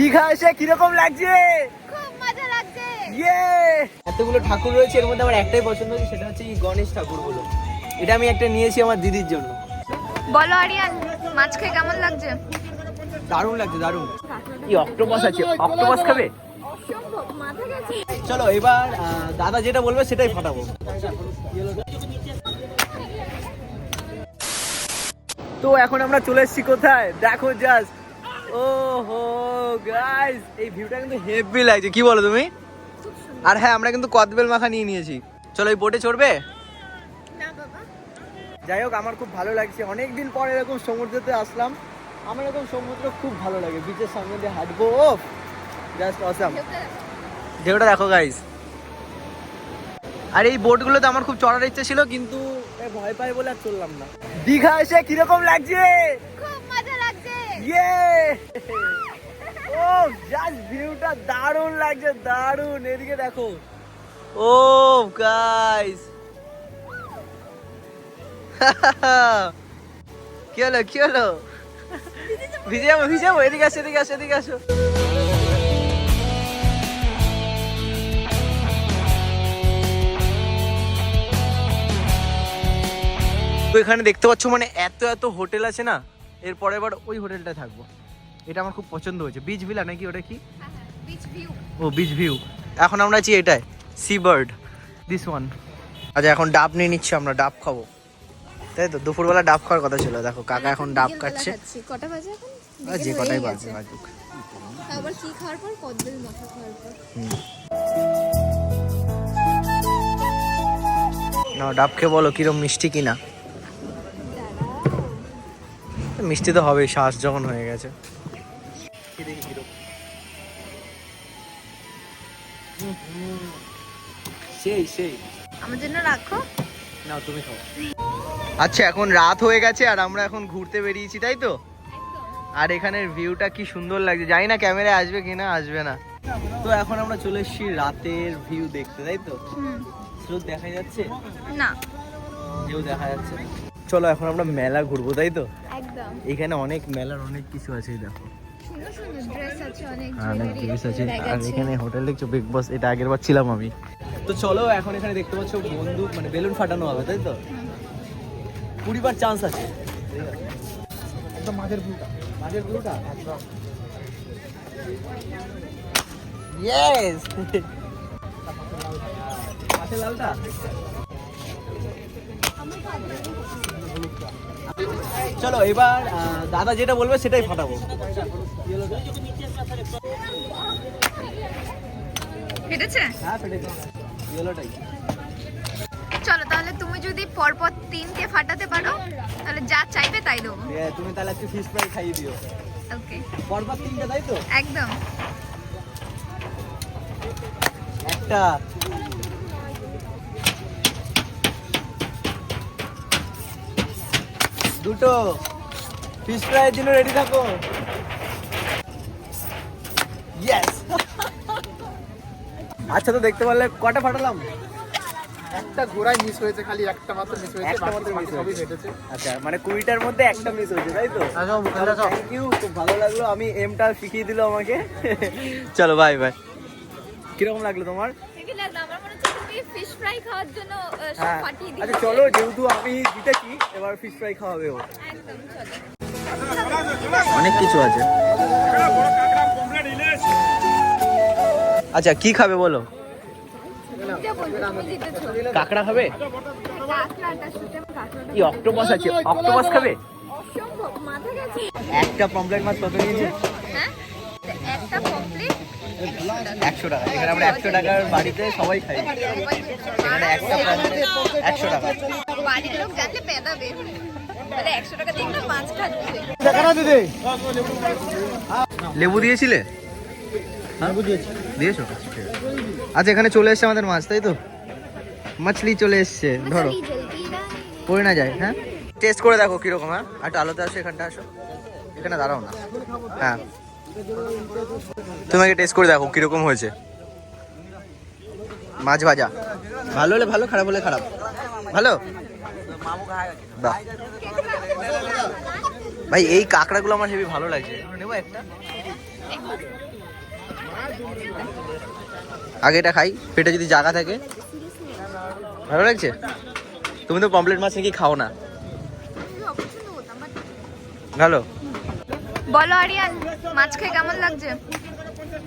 দীঘা এসে কীরকম লাগছে? খুব মজা লাগছে। ইয়ে এতগুলো ঠাকুর রয়েছে এর মধ্যে আমার একটাই পছন্দ হয়েছে সেটা হচ্ছে এই গণেশ ঠাকুরগুলো এটা আমি একটা নিয়েছি আমার দিদির জন্য। বলো আরিয়ান মাছ খেয়ে কেমন লাগছে? দারুণ লাগছে দারুণ। কি অক্টোপাস আছে? অক্টোপাস খাবে? চলো এবার আহ, দাদা যেটা বলবে সেটাই ফাটাবো। তো এখন আমরা চলে এসেছি কোথায়? দেখো জাস্ট ও হো গাইস এই ভিউটা কিন্তু হেভি লাগছে। কি বলো তুমি? আর হ্যাঁ আমরা কিন্তু কদবেল মাখা নিয়ে নিয়েছি। চলো এই বোটে চড়বে? যাই হোক আমার খুব ভালো লাগছে। অনেক দিন পর এরকম সমুদ্রতে আসলাম। আমার এরকম সমুদ্র খুব ভালো লাগে। বিচের সামনে দিয়ে হাঁটবো। ও জাস্ট অসাম ঢেউটা দেখো গাইস আর এই বোটগুলোতে আমার খুব চড়ার ইচ্ছে ছিল কিন্তু ভয় পাই বলে আর চললাম না। দীঘা এসে কীরকম লাগছে? ইয়ে ও জাস্ট ভিউটা দারুণ লাগছে, দারুণ। এদিকে দেখো। ও গাইস কি হলো কি হলো? ভিজে যাব ভিজে যাব। এদিকে আসো এদিকে আসো এদিকে আসো। এখানে দেখতে পাচ্ছ মানে এত এত হোটেল আছে না? এরপরে এবার ওই হোটেলটা থাকব। এটা আমার খুব পছন্দ হয়েছে। বিচ ভিলা নাকি ওটা কি? ও বিচ ভিউ এখন আমরা আছি এটাই সি বার্ড দিস ওয়ান আচ্ছা এখন ডাব নিয়ে নিচ্ছি আমরা ডাব খাব। তাই তো? দুপুরবেলা ডাব খাওয়ার কথা ছিল। দেখো কাকা এখন ডাব কাটছে কটা বাজে এখন? যে কটাই বাজে বাজুক। আবার কি খাওয়ার পর? কদবেল মাথা খাওয়ার পর। হুম। ডাব খেয়ে বলো কিরম মিষ্টি কিনা। মিষ্টি তো হবেই শ্বাস যখন হয়ে গেছে। সেই সেই। আমার জন্য রাখো। নাও তুমি খাও। আচ্ছা এখন রাত হয়ে গেছে আর আমরা এখন ঘুরতে বেরিয়েছি তাই তো? আর এখানের ভিউটা কি সুন্দর লাগছে। জানি না ক্যামেরায় আসবে কিনা আসবে না। তো এখন আমরা চলে এসেছি রাতের ভিউ দেখতে তাই তো? স্রোত দেখা যাচ্ছে? না। দেখা যাচ্ছে চলো এখন আমরা মেলা ঘুরবো তাই তো? একদম। এখানে অনেক মেলার অনেক কিছু আছে দেখো। সুন্দর সুন্দর ড্রেস আছে অনেক হ্যাঁ, অনেক আছে। আর। এখানে হোটেল দেখছ বিগ বস এটা আগের বার ছিলাম আমি। তো চলো এখন এখানে দেখতে পাচ্ছ বন্দুক মানে বেলুন ফাটানো হবে তাই তো? কুড়ি বার চান্স আছে। একদম মাঝের ব্লুটা মাঝের ব্লুটা একদম। ইয়েস পাশে লালটা? চলো এবার দাদা যেটা বলবে সেটাই ফাটাবো। ফেটেছে? হ্যাঁ ফেটেছে। ইয়েলোটাই চলো তাহলে তুমি যদি পরপর তিনটে ফাটাতে পারো তাহলে যা চাইবে তাই দেবো। তুমি তাহলে একটু ফিশ ফ্রাই খাইয়ে দিও। ওকে পরপর তিনটে তাই তো? একদম। একটা দুটো। ফিশ ফ্রাইয়ের জন্য রেডি থাকো। ইয়েস আচ্ছা তো দেখতে পারলে কটা ফাটালাম? একটা ঘোড়ায় মিস হয়েছে খালি একটা মাত্র মিস হয়েছে একটা মাত্র মিস সবই হয়েছে। আচ্ছা মানে কুড়িটার মধ্যে একটা মিস হয়েছে তাই তো? থ্যাংক ইউ খুব ভালো লাগল। আমি এমটা শিখিয়ে দিল আমাকে। চলো বাই বাই কীরকম লাগল তোমার? ফিশ ফ্রাই খাওয়ার জন্য হ্যাঁ। আচ্ছা চলো যেহেতু আমি জিতেছি এবার ফিশ ফ্রাই খাওয়াবে ও। একদম চলো। অনেক কিছু আছে। আচ্ছা কি খাবে বলো? কাঁকড়া খাবে? কি অক্টোপাস আছে? অক্টোপাস খাবে? একটা পমপ্লেট মাছ কত নিয়েছে একশো টাকা। এখানে আমরা একশো টাকার বাড়িতে সবাই খাই। এখানে একটা পমপ্লেট একশো টাকা। বাড়ির লোক জানলে পেদাবে মানে লেবু দিয়েছিলে? হ্যাঁ? দিয়েছ? আচ্ছা এখানে চলে এসছে আমাদের মাছ তাই তো? মাছলি চলে এসছে ধরো। পড়ে না যায় হ্যাঁ? টেস্ট করে দেখো কীরকম হ্যাঁ? একটু আলোতে আসো এখানটা আসো। এখানে দাঁড়াও না। হ্যাঁ। তোমাকে টেস্ট করে দেখো কীরকম হয়েছে। মাছ ভাজা। ভালো হলে ভালো, খারাপ হলে খারাপ। ভালো? ভাই, এই কাঁকড়াগুলো আমার হেবি ভালো লাগছে। একটা? আগে এটা খাই, পেটে যদি জায়গা থাকে। ভালো লাগছে? তুমি তো পমপ্লেট মাছ নাকি খাও না? ভালো। বলো আরিয়ান মাছ খেয়ে কেমন লাগছে?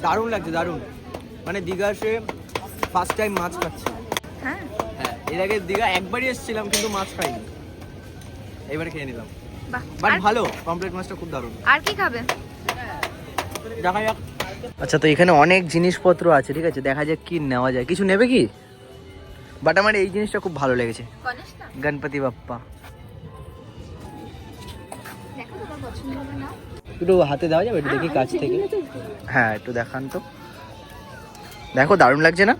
দারুণ লাগছে দারুণ। মানে দীঘা এসে ফার্স্ট টাইম মাছ খাচ্ছি। হ্যাঁ? হ্যাঁ এর আগে দীঘা একবারই এসেছিলাম কিন্তু মাছ খাইনি। এবারে খেয়ে নিলাম। বাহ বাট ভালো পমপ্লেট মাছটা খুব দারুণ। আর কি খাবে? দেখা যাক। আচ্ছা তো এখানে অনেক জিনিসপত্র আছে ঠিক আছে? দেখা যাক কি নেওয়া যায়। কিছু নেবে কি? বাট আমার এই জিনিসটা খুব ভালো লেগেছে। গণপতি বাপ্পা। দেখো তোমার পছন্দ হবে না? একটু হাতে দেওয়া যাবে একটু দেখি কাছ থেকে। হ্যাঁ একটু দেখান তো। দেখো দারুণ লাগছে না?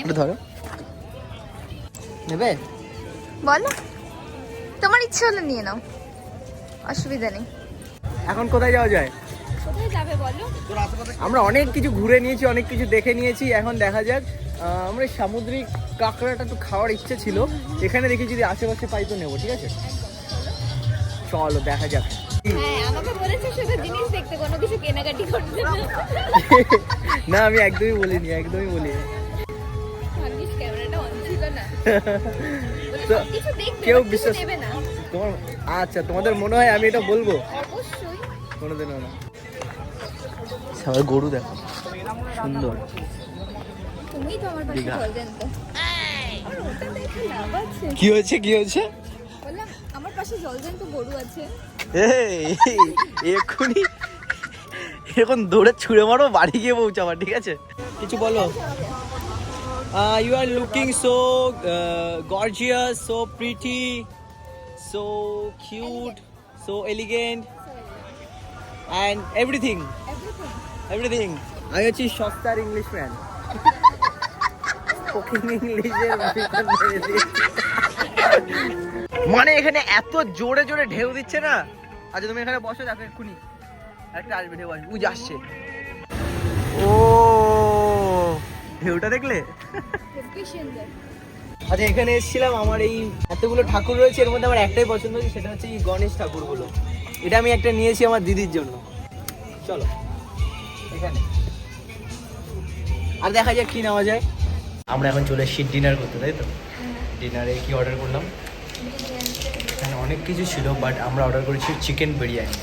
একটু ধরো। নেবে? বলো। তোমার ইচ্ছে হলে নিয়ে নাও। অসুবিধা নেই। এখন কোথায় যাওয়া যায়? কোথায় যাবে বলো? আমরা অনেক কিছু ঘুরে নিয়েছি অনেক কিছু দেখে নিয়েছি। এখন দেখা যাক আমরা সামুদ্রিক কাঁকড়াটা একটু খাওয়ার ইচ্ছে ছিল। এখানে দেখি যদি আশেপাশে পাই তো নেব ঠিক আছে? চলো দেখা যাক। হ্যাঁ আমাকে বলেছে শুধু জিনিস দেখতে কোনো কিছু কেনাকাটি করতে। না আমি একদমই বলিনি একদমই বলিনি। তো কেউ বিশ্বাস- তোমার আচ্ছা তোমাদের মনে হয় আমি এটা বলব? কোনোদিনও না। সবাই গরু দেখো সুন্দর। তো কি হয়েছে কি হয়েছে? আমার পাশে জল জানতো গরু আছে। এক্ষুনি এখন দৌড়ে ছুঁড়ে মারো বাড়ি গিয়ে পৌঁছাবার ঠিক আছে? কিছু বলো। You are looking so gorgeous so pretty so cute so elegant and everything everything আমি হচ্ছি সস্তার ইংলিশ ম্যান মানে এখানে এত জোরে জোরে ঢেউ দিচ্ছে না? আচ্ছা তুমি এখানে বসো দেখো এক্ষুনি। একটা আসবে ঢেউ আসবে। উজ আসছে। ও ঢেউটা দেখলে? আচ্ছা এখানে এসেছিলাম আমার এই এতগুলো ঠাকুর রয়েছে এর মধ্যে আমার একটাই পছন্দ হয়েছে সেটা হচ্ছে এই গণেশ ঠাকুরগুলো। এটা আমি একটা নিয়েছি আমার দিদির জন্য। চলো এখানে। আর দেখা যাক কি নেওয়া যায়। আমরা এখন চলে এসেছি ডিনার করতে তাই তো? ডিনারে কি অর্ডার করলাম? অনেক কিছু ছিল বাট আমরা অর্ডার করেছি চিকেন বিরিয়ানি।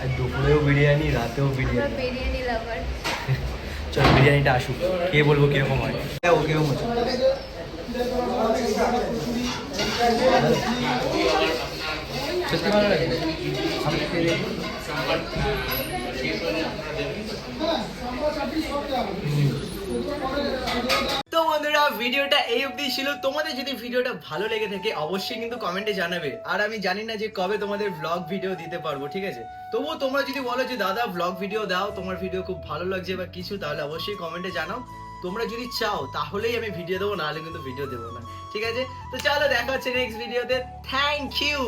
আর দুপুরেও বিরিয়ানি রাতেও বিরিয়ানি। বিরিয়ানি লাভার চলো বিরিয়ানিটা আসুক। কে বলব কীরকম হয়? ও কীরকম হচ্ছে সত্যি ভালো লাগে? বন্ধুরা, ভিডিওটা এই অবধি ছিল। তোমাদের যদি ভিডিওটা ভালো লেগে থাকে, অবশ্যই কিন্তু কমেন্টে জানাবে। আর আমি জানি না যে কবে তোমাদের ব্লগ ভিডিও দিতে পারব, ঠিক আছে? তবুও তোমরা যদি বলো যে, দাদা ব্লগ ভিডিও দাও, তোমার ভিডিও খুব ভালো লাগছে বা কিছু, তাহলে অবশ্যই কমেন্টে জানাও। তোমরা যদি চাও, তাহলেই আমি ভিডিও দেবো, নাহলে কিন্তু ভিডিও দেবো না, ঠিক আছে? তো চলো দেখা হচ্ছে নেক্সট ভিডিওতে থ্যাংক ইউ